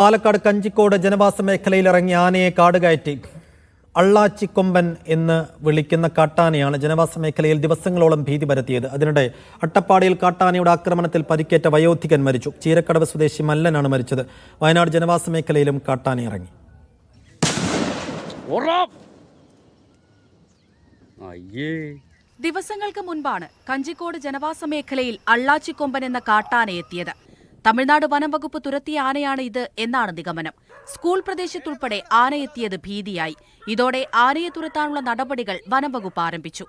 പാലക്കാട് കഞ്ചിക്കോട് ജനവാസ മേഖലയിൽ ഇറങ്ങിയ ആനയെ കാടുകയറ്റി അള്ളാച്ചിക്കൊമ്പൻ എന്ന് വിളിക്കുന്ന കാട്ടാനയാണ് ജനവാസ മേഖലയിൽ ദിവസങ്ങളോളം ഭീതി പരത്തിയത്. അതിനിടെ അട്ടപ്പാടിയിൽ കാട്ടാനയുടെ ആക്രമണത്തിൽ പരിക്കേറ്റ വയോധികൻ മരിച്ചു. ചീരക്കടവ് സ്വദേശി മല്ലനാണ് മരിച്ചത്. വയനാട് ജനവാസ മേഖലയിലും കാട്ടാന ഇറങ്ങി. അയ്യേ. ദിവസങ്ങൾക്ക് മുൻപാണ് കഞ്ചിക്കോട് ജനവാസ മേഖലയിൽ അള്ളാച്ചിക്കൊമ്പൻ എന്ന കാട്ടാന എത്തിയത്. തമിഴ്നാട് വനം വകുപ്പ് തുരത്തിയ ആനയാണ് ഇത് എന്നാണ് നിഗമനം. സ്കൂൾ പ്രദേശത്തുൾപ്പെടെ ആനയെത്തിയത് ഭീതിയായി. ഇതോടെ ആനയെ തുരത്താനുള്ള നടപടികൾ വനം വകുപ്പ് ആരംഭിച്ചു.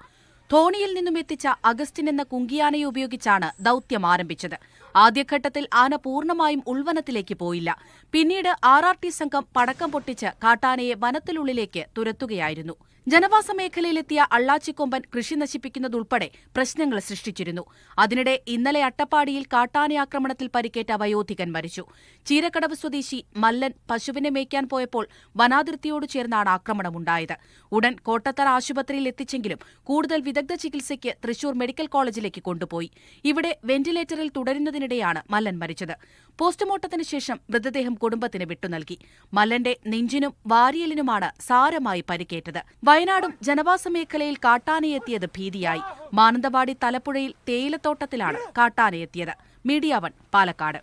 ധോണിയിൽ നിന്നും എത്തിച്ച അഗസ്റ്റിൻ എന്ന കുങ്കിയാനയെ ഉപയോഗിച്ചാണ് ദൌത്യം ആരംഭിച്ചത്. ആദ്യഘട്ടത്തിൽ ആന പൂർണമായും ഉൾവനത്തിലേക്ക് പോയില്ല. പിന്നീട് ആർ ആർ ടി സംഘം പടക്കം പൊട്ടിച്ച് കാട്ടാനയെ വനത്തിനുള്ളിലേക്ക് തുരത്തുകയായിരുന്നു. ജനവാസ മേഖലയിലെത്തിയ അള്ളാച്ചിക്കൊമ്പൻ കൃഷി നശിപ്പിക്കുന്നതുൾപ്പെടെ പ്രശ്നങ്ങൾ സൃഷ്ടിച്ചിരുന്നു. അതിനിടെ ഇന്നലെ അട്ടപ്പാടിയിൽ കാട്ടാനയാക്രമണത്തിൽ പരിക്കേറ്റ വയോധികൻ മരിച്ചു. ചീരക്കടവ് സ്വദേശി മല്ലൻ പശുവിനെ മേയ്ക്കാൻ പോയപ്പോൾ വനാതിർത്തിയോട് ചേർന്നാണ് ആക്രമണമുണ്ടായത്. ഉടൻ കോട്ടത്തറ ആശുപത്രിയിൽ എത്തിച്ചെങ്കിലും കൂടുതൽ വിദഗ്ധ ചികിത്സയ്ക്ക് തൃശൂർ മെഡിക്കൽ കോളേജിലേക്ക് കൊണ്ടുപോയി. ഇവിടെ വെന്റിലേറ്ററിൽ തുടരുന്നതിനിടെയാണ് മല്ലൻ മരിച്ചത്. പോസ്റ്റ്മോർട്ടത്തിന് ശേഷം മൃതദേഹം കുടുംബത്തിന് വിട്ടുനൽകി മല്ലന്റെ നെഞ്ചിനും വാരിയലിനുമാണ് സാരമായി പരിക്കേറ്റത്. വയനാടും ജനവാസ മേഖലയിൽ കാട്ടാനയെത്തിയത് ഭീതിയായി. മാനന്തവാടി തലപ്പുഴയിൽ തേയിലത്തോട്ടത്തിലാണ് കാട്ടാനയെത്തിയത്. Media one Palakkad.